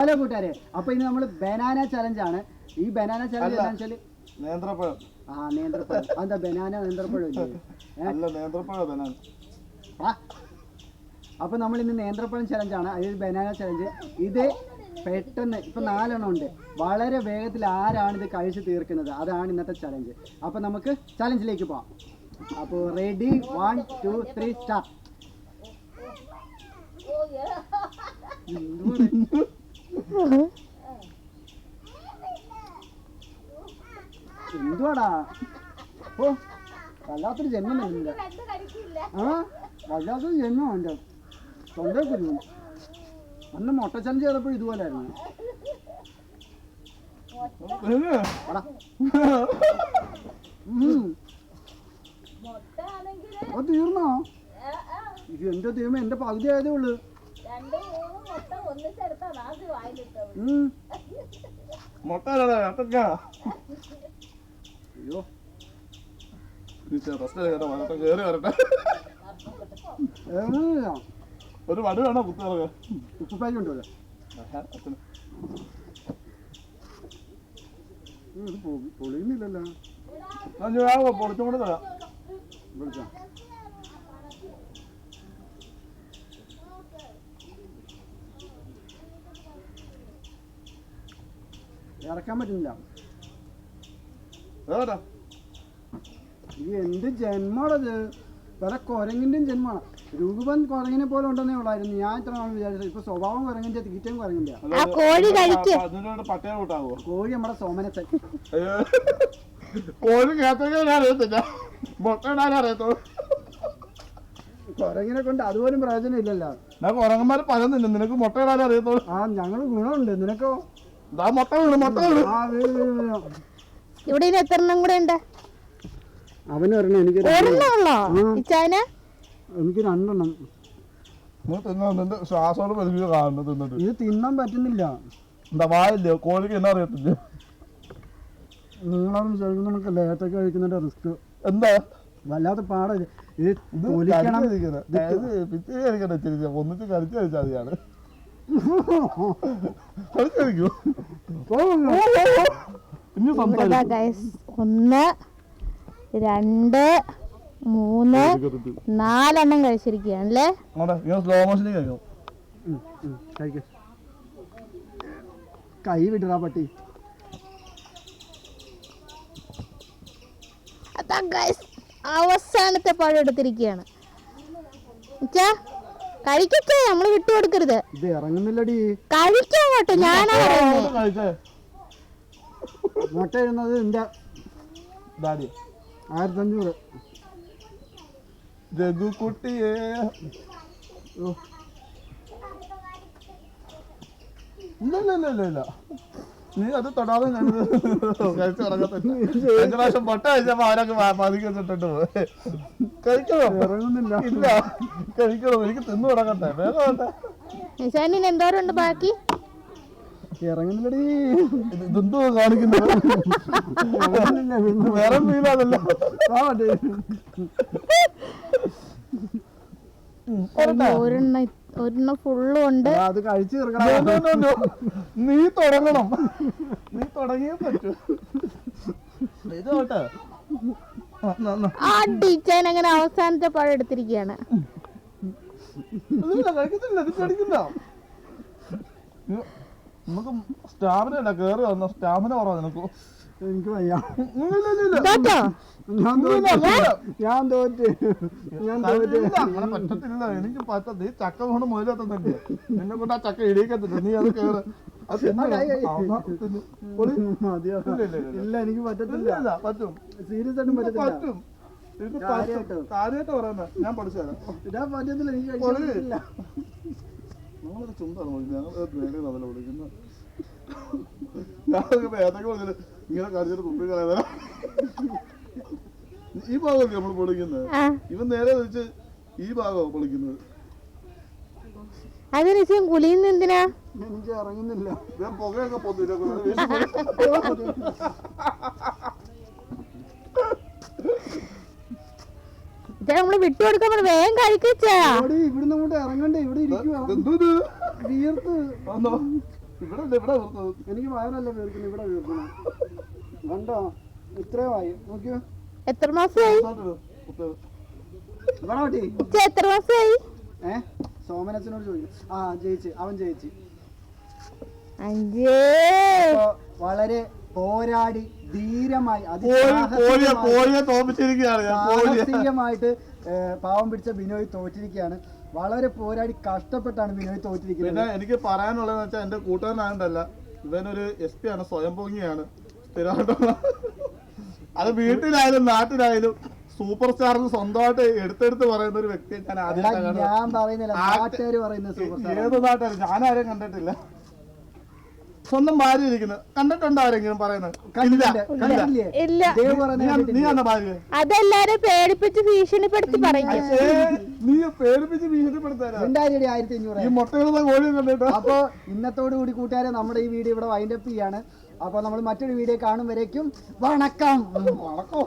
Hello കൂട്ടുകാരെ. അപ്പൊ ഇന്ന് നമ്മൾ ബനാന ചലഞ്ച് ആണ്. ഈ ബനാന ചലഞ്ച്. എന്താണെന്ന് വെച്ചാൽ നേന്ത്രപ്പഴം. ആ നേന്ത്രപ്പഴം. അതെന്താ ബനാന നേന്ത്രപ്പഴം അല്ല നേന്ത്രപ്പഴം ബനാന. അപ്പൊ നമ്മൾ ഇന്ന് നേന്ത്രപ്പഴം ചലഞ്ച് ആണ്. അതായത് ബനാന ചലഞ്ച് ഇത് പെട്ടെന്ന് ഇപ്പൊ നാലെണ്ണം ഉണ്ട്. വളരെ വേഗത്തിൽ ആരാണ് ഇത് കഴിച്ച് തീർക്കുന്നത്? അതാണ് ഇന്നത്തെ ചലഞ്ച് അപ്പൊ നമുക്ക് ചലഞ്ചിലേക്ക് പോവാം. അപ്പോൾ ready one two three start എന്തുവാടാ? ഓ വല്ലാത്തൊരു ജന്മം ആ വല്ലാത്തൊരു ജന്മം എന്റെ തൊണ്ടേ കുരുങ്ങും. അന്ന് മുട്ട ചെയ്തപ്പോ ചെയ്തപ്പോൾ എടാ. ഉം. അത് തീർന്നോ? ഇത് എന്റെ തീർമ എന്റെ പകുതി ആയതേ ഉള്ളു. അയ്യോ. കയറി വരട്ടെ. ഒരു വടി വേണോ കുത്തിറങ്ങ പൊളിയുന്നില്ലല്ലോ. പൊളിച്ചും കൂടെ തരാം. വിളിക്കാം ഇറക്കാൻ പറ്റുന്നില്ല അതോടാ ഇത് എന്ത് ജന്മാണത് വേറെ കുരങ്ങിന്റെയും ജന്മാണ് രൂപൻ കുരങ്ങിനെ പോലെ ഉണ്ടെന്നേ ഉള്ളായിരുന്നു. ഞാൻ ഇത്ര നാൾ വിചാരിച്ചത് ഇപ്പൊ സ്വഭാവം കുരങ്ങിന്റെ തീറ്റയും കുരങ്ങിന്റെ ആ കോഴി നമ്മുടെ സോമനത്തെ കോഴി അറിയത്തില്ല. അറിയത്തുള്ളൂ കുരങ്ങിനെ കൊണ്ട് അതുപോലും പ്രയോജനം ഇല്ലല്ലോ ഞാൻ കുരങ്ങന്മാര് പലതില്ല നിനക്ക് മുട്ട ഇടാൻ അറിയത്തുള്ളൂ ആ ഞങ്ങൾ ഗുണമുണ്ട്. നിനക്കോ? ഇവിടെ ഇനി എത്ര എണ്ണം കൂടെ ഉണ്ട്? അവന് ഒരെണ്ണം എനിക്ക് രണ്ടെണ്ണം. ഒരെണ്ണം ഉള്ളോ. എനിക്ക് രണ്ടെണ്ണം. കാണുന്നു തിന്നിട്ട്. ഇത് തിന്നാൻ പറ്റുന്നില്ല. എന്താ വായില്ലേ? കോഴിക്ക് എന്നാ അറിയത്തില്ല? നമുക്ക് കഴിക്കുന്നതിന്റെ റിസ്ക്. എന്താ? വല്ലാത്ത ഇത്. ഒന്നിച്ച് കളിച്ചു കഴിച്ചാൽ മതിയാണ്. സംസാരിക്കും ഗൈസ് ഒന്ന് രണ്ട് മൂന്ന് നാലെണ്ണം കഴിച്ചിരിക്കുകയാണല്ലേ. കൈ വിടറാ പട്ടി. അതാ ഗൈസ് അവസാനത്തെ പഴം എടുത്തിരിക്കുകയാണ്. ഇച്ചാ നമ്മൾ വിട്ടു കൊടുക്കരുത് ഇത് ഇറങ്ങുന്നില്ലടി. കഴിക്കാൻ കേട്ടോ ഞാനാ പറയുന്നത് മുട്ട ഇടുന്നത് എന്റെ ഡാഡി. ആയിരത്തി അഞ്ഞൂറ് രഘുക്കുട്ടിയെ. ഓ, ഇല്ല ഇല്ല ഇല്ല ഇല്ല ഇല്ല. നീ അത് തൊടാതെ ഞാനിത് കഴിച്ചു തുടങ്ങത്തില്ല കഴിഞ്ഞ പ്രാവശ്യം പൊട്ട കഴിച്ചപ്പോ അവരൊക്കെ പതുക്കി വെച്ചിട്ടുണ്ട് പോയി. കഴിക്കണോ ഇറങ്ങുന്നില്ല. ഇല്ല. കഴിക്കണോ? എനിക്ക് തിന്നു തുടങ്ങട്ടെ. വേഗം നിശാനിന് ബാക്കി? ഇറങ്ങുന്നില്ലടി. ഇതെന്തോ കാണിക്കുന്നത്? വേറെ. ഒരെണ്ണം ഒരെണ്ണം ഫുള്ളും ഉണ്ട്. അത് കഴിച്ചു തീർക്കണം. നീ തുടങ്ങണം. നീ തുടങ്ങിയേ പറ്റൂ. ഇത് കേട്ടെ അങ്ങനെ അവസാനത്തെ പഴം എടുത്തിരിക്കുകയാണ് ഇല്ല കഴിക്കത്തില്ല ഇത് കടിക്കില്ല ഇത് നമുക്ക് സ്റ്റാമിന അല്ല കേറി വന്ന സ്റ്റാമിന കുറവാ നിനക്ക്. എനിക്ക് വയ്യ. ഞാൻ തോറ്റ്. ഞാൻ തോറ്റ്. അങ്ങനെ പറ്റത്തില്ല. എനിക്ക് ഈ ചക്ക കൊണ്ട് മുതലെത്തുന്നുണ്ട് എന്നെ കൊണ്ട് ആ ചക്ക ഇടിക്കത്തില്ല നീ അത് കേറ്. ഇല്ല, ഇല്ല, ഇല്ല. ഇല്ല. എനിക്ക് പറ്റത്തില്ല. ഇല്ല, പറ്റും. സീരിയസ് ആയിട്ടും പറ്റത്തില്ല. പറ്റും. പറ്റും. കാര്യമായിട്ട് ഞാൻ പഠിച്ചു തരാം. പറ്റത്തില്ല. ചുണ്ടാണ് വിളിക്കുന്നത് ഞങ്ങൾ നേരെ അതല്ല വിളിക്കുന്നത് ഞാനൊക്കെ ഏതൊക്കെ വിളിച്ചിട്ട് ഇങ്ങനെ കളിച്ചിട്ട് തുമ്പി ഈ ഭാഗമൊക്കെ നമ്മൾ പൊളിക്കുന്നത്. ഇവ ഇവൻ നേരെ വെച്ച് ഈ ഭാഗമാണ് പൊളിക്കുന്നത്. അത് കുലിയുന്ന എന്തിനാ? എനിക്ക് ഇറങ്ങുന്നില്ല. ഞാൻ പുകയൊക്കെ പൊന്നില്ല ഇത് നമ്മൾ വിട്ടുകൊടുക്കാൻ പറഞ്ഞു വേഗം കഴിക്കച്ചാ ഇവിടുന്ന് അങ്ങോട്ട് ഇറങ്ങണ്ടേ ഇവിടെ ഇത്? ഇവിടെ ഇവിടെ എനിക്ക് വയറല്ല വീർക്കുന്നു ഇവിടെ വീർക്കണം കണ്ടോ? ഇത്രയുമായി നോക്കിയോ? എത്ര മാസമായി എത്ര മാസമായി ഏ? സോമനച്ചനോട് ചോദിക്കും. ആ ജയിച്ച് അവൻ ജയിച്ച്. അഞ്ചേ. വളരെ പോരാടി ധീരമായി സാഹസികമായിട്ട് പാവം പിടിച്ച ബിനോയ് തോറ്റിരിക്കുകയാണ്. വളരെ പോരാടി കഷ്ടപ്പെട്ടാണ് ബിനോയ് പിന്നെ തോറ്റിരിക്കുന്നത് എനിക്ക് പറയാനുള്ളതെന്ന് വെച്ചാൽ എന്റെ കൂട്ടുകാരനായതല്ല ഇവനൊരു എസ് പി ആണ് സ്വയം പൊങ്ങിയാണ് സ്ഥിരമായിട്ടുള്ള അത് വീട്ടിലായാലും നാട്ടിലായാലും സൂപ്പർ സ്റ്റാറിന് സ്വന്തമായിട്ട് എടുത്തെടുത്ത് പറയുന്ന ഒരു വ്യക്തി ഞാൻ പറയുന്നില്ല. ഏത് നാട്ടാരും ഞാനാരും കണ്ടിട്ടില്ല. സ്വന്തം ഭാര്യ ഇരിക്കുന്നത് കണ്ടിട്ടുണ്ടോ ആരെങ്കിലും പറയുന്നത്? കണ്ടില്ല. ഇല്ല. ഇല്ല. നീ അന്ന്- നീ അന്ന അതെല്ലാരും പേടിപ്പിച്ച് ഭീഷണിപ്പെടുത്തി പറയും. നീ പേടിപ്പിച്ച് ഭീഷണിപ്പെടുത്താനാ? രണ്ടായിരം ആയിരത്തി അഞ്ഞൂറ് ഈ മുട്ടയിടുന്ന കോഴി കണ്ടിട്ടോ. അപ്പൊ ഇന്നത്തോടു കൂടി കൂട്ടുകാരെ നമ്മുടെ ഈ വീഡിയോ ഇവിടെ വൈൻഡപ്പ് ചെയ്യാണ്. അപ്പൊ നമ്മൾ മറ്റൊരു വീഡിയോ കാണും വരേക്കും. വണക്കം. വണക്കോ.